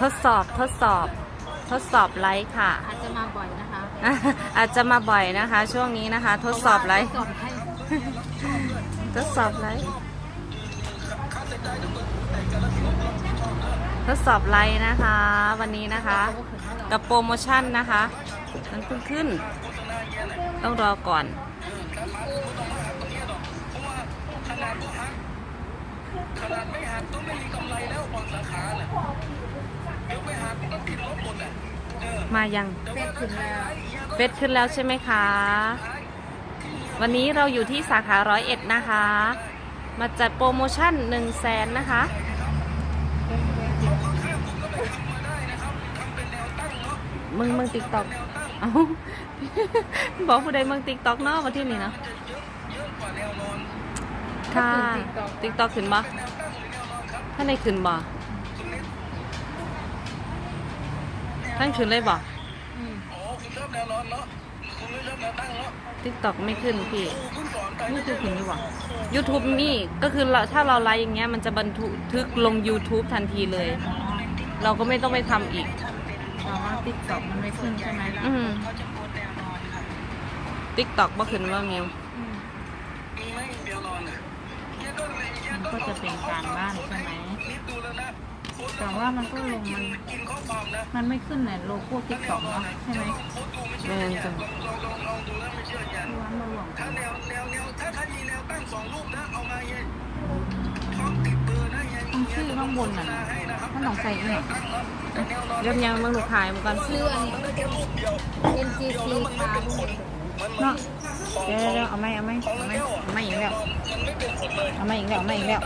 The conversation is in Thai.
ทดสอบทดสอบ ทดสอบไลค์ค่ะ อาจจะมาบ่อยนะคะ อาจจะมาบ่อยนะคะ ช่วงนี้นะคะ ทดสอบไลค์ทดสอบไลค์ทดสอบไลค์นะคะ วันนี้นะคะ กับโปรโมชั่นนะคะ มันเพิ่งขึ้น ต้องรอก่อน ขนาดไม่หักก็ไม่มีกำไรแล้วบางสาขาน่ะเดี๋ยวไปหักมันก็ติดลบหมดอะเออมายังเฟซขึ้นแล้วเฟซขึ้นแล้วใช่ไหมคะวันนี้เราอยู่ที่สาขาร้อยเอ็ดนะคะ มาจัดโปรโมชั่น1 0 0 0 0แสนนะคะมึงมึงติ๊กต็อกเอ้าบอกผู้ใดมึงติ๊กต็อกเนาะมาที่นี่เนาะค่ะติ๊กต็อกขึ้นบ่ ท่านได้ขึ้นบ่ท่านขึ้นเลยบ่อืมอ๋อคุณชอบแนวนอนเนาะคุณไม่ชอบแนวตั้งเนาะติ๊กต็อกไม่ขึ้นพี่คุณสอนไปนี่คือขึ้นอยู่บ่ YouTube นี่ก็คือเราถ้าเราไลฟ์อย่างเงี้ยมันจะบันทึกลง YouTube ทันทีเลย เราก็ไม่ต้องไปทำอีกแต่ว่าติ๊กต็อกมันไม่ขึ้นใช่ไหมอืมติ๊กต็อกบ่ขึ้นว่าเมียวอืมมีไหมแนวนอนอะเฮียก็เลยเฮียมันก็ก็จะเป็นการบ้านใช่ไหม นิดดูแล้วนะคุณ แต่ว่ามันก็ลงมันมันไม่ขึ้นในโลโก้ติ๊กต็อกเนาะใช่ไหมแม่เชื่อนจ้ะลองลองลองดูแล้วไม่เชื่ออย่านมารวมกัถ้าแนวแนวแนวถ้าถ้ามีแนวตั้งสองรูปนะเอามาเฮียพร้อมติดเบอร์นะเฮียต้องชื่อข้างบนน่ะให้นะครับมันองใส่อีกเริ่มยังมึงลูขายมาก่อนกันชื่ออันนี้ NGC คาร์ด้วยเนาะเดี๋ยวเดี๋ยวเอาไม่เอาไม่เอาไม่เอาไม่อีกแล้วเอาไม่อีกแล้วเอาไม่อีกแล้ว